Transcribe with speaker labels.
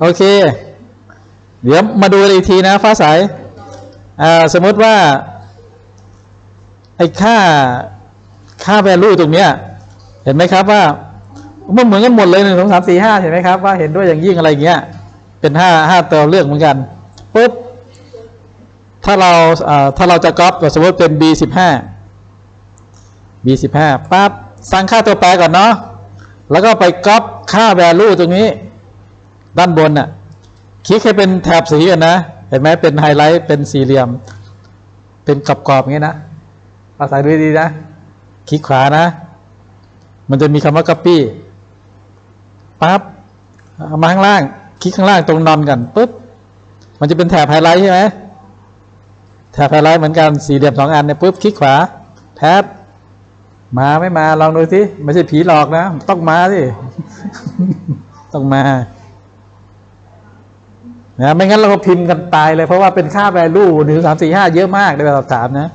Speaker 1: โอเค เดี๋ยวมาดูอีกทีนะฟ้าใสอ่าสมมติว่า ไอ้ค่าค่า value ตรงเนี้ย เห็นไหมครับว่ามันเหมือนกันหมดเลยหนึ่งสองสามสี่ห้าเห็นไหมครับว่าเห็นด้วยอย่างยิ่งอะไรเงี้ย เป็นห้าห้าตัวเลือกเหมือนกันปุ๊บถ้าเราอ่าถ้าเราจะก๊อปสมมติเป็น b สิบห้า b สิบห้าปั๊บสั่งค่าตัวแปรก่อนเนาะแล้วก็ไปก๊อปค่า value ตรงนี้ ด้านบนน่ะคลิกให้เป็นแถบสีกันนะ เห็นไหมเป็นไฮไลท์เป็นสี่เหลี่ยม เป็นกรอบๆอย่างนี้นะภาษาดูดีๆนะคลิกขวานะ มันจะมีคำว่า copy ปั๊บเอามาข้างล่าง คลิกข้างล่างตรงนอนกันปุ๊บมันจะเป็นแถบไฮไลท์ใช่ไหมแถบไฮไลท์เหมือนกันสี่เหลี่ยมสองอันเนี่ยปุ๊บคลิกขวาแทบมาไม่มาลองดูสิไม่ใช่ผีหลอกนะ ต้องมาสิ ต้องมา นะไม่งั้นเราก็พิมพ์กันตายเลย เพราะว่าเป็นค่าแวลูหนึ่งสามสี่ห้าเยอะมากในแบบสอบถามนะ